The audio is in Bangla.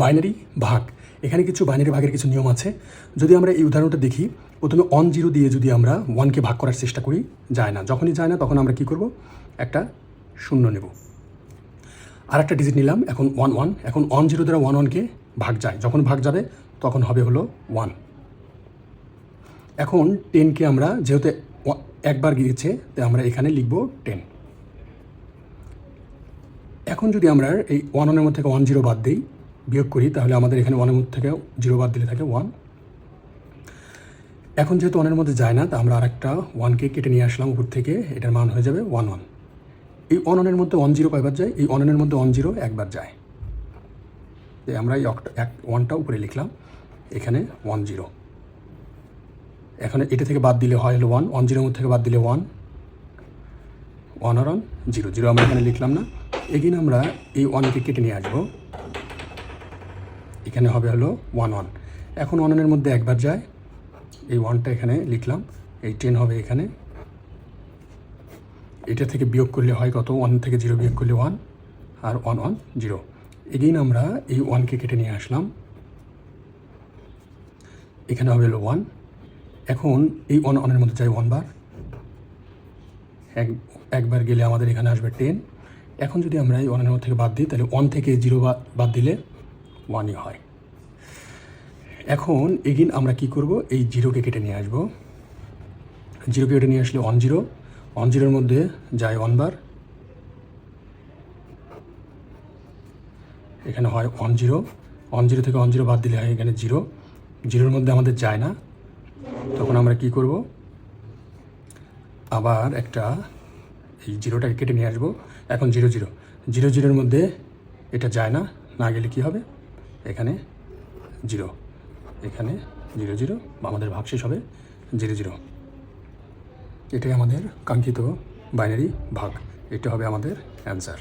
বাইনারি ভাগ। এখানে কিছু বাইনারি ভাগের কিছু নিয়ম আছে। যদি আমরা এই উদাহরণটা দেখি, প্রথমে অন জিরো দিয়ে যদি আমরা ওয়ানকে ভাগ করার চেষ্টা করি, যায় না। যখনই যায় না, তখন আমরা কি করব? একটা শূন্য নেব। আর একটা ডিজিট নিলাম, এখন ওয়ান ওয়ান এখন ওয়ান জিরো দ্বারা ওয়ান ওয়ানকে ভাগ যায়। যখন ভাগ যাবে, তখন হবে হলো ওয়ান এখন টেনকে আমরা, যেহেতু একবার গিয়েছে তাই আমরা এখানে লিখব টেন এখন যদি আমরা এই ওয়ান ওয়ানের মধ্যে ওয়ান জিরো বাদ দিই বিয়োগ করি, তাহলে আমাদের এখানে ওয়ানের মধ্যে থেকে জিরো বাদ দিলে থাকে ওয়ান এখন যেহেতু ওয়ানের মধ্যে যায় না, তা আমরা আরেকটা ওয়ানকে কেটে নিয়ে আসলাম উপর থেকে, এটার মান হয়ে যাবে ওয়ান ওয়ান এই ওয়ান ওয়ানের মধ্যে ওয়ান জিরো কয়বার যায়? এই ওয়ান ওয়ানের মধ্যে ওয়ান জিরো একবার যায়। তাই আমরা এই এক ওয়ানটা উপরে লিখলাম, এখানে ওয়ান জিরো এখন এটা থেকে বাদ দিলে হয় হলো ওয়ান ওয়ান জিরোর মধ্যে থেকে বাদ দিলে ওয়ান ওয়ান আর ওয়ান জিরো জিরো আমরা এখানে লিখলাম না। এগিন আমরা এই ওয়ানকে কেটে নিয়ে আসব। এখানে হবে হলো ওয়ান ওয়ান এখন ওয়ান ওয়ানের মধ্যে একবার যায়। এই ওয়ানটা এখানে লিখলাম। এই টেন হবে এখানে। এটা থেকে বিয়োগ করলে হয় কত? ওয়ান থেকে জিরো বিয়োগ করলে ওয়ান আর ওয়ান ওয়ান জিরো এগেইন আমরা এই ওয়ানকে কেটে নিয়ে আসলাম। এখানে হবে হলো ওয়ান এখন এই ওয়ান ওয়ানের মধ্যে যাই ওয়ান বার। এক, একবার গেলে আমাদের এখানে আসবে টেন এখন যদি আমরা এই ওয়ানের মধ্যে থেকে বাদ দিই, তাহলে ওয়ান থেকে জিরো বাদ দিলে ওয়ানই হয়। এখন এগিন আমরা কি করব? এই জিরোকে কেটে নিয়ে আসব। জিরোকে কেটে নিয়ে আসলে ওয়ান জিরো ওয়ান জিরোর মধ্যে যায় ওয়ান বার এখানে হয় ওয়ান জিরো ওয়ান জিরো থেকে ওয়ান জিরো বাদ দিলে হয় এখানে জিরো জিরোর মধ্যে আমাদের যায় না। তখন আমরা কি করব? আবার একটা এই জিরোটাকে কেটে নিয়ে আসব। এখন জিরো জিরো জিরো জিরোর মধ্যে এটা যায় না। না গেলে কি হবে? এখানে জিরো এখানে জিরো জিরো বা আমাদের ভাগশেষ হবে জিরো জিরো। এটাই আমাদের কাঙ্ক্ষিত বাইনারি ভাগ। এটা হবে আমাদের অ্যান্সার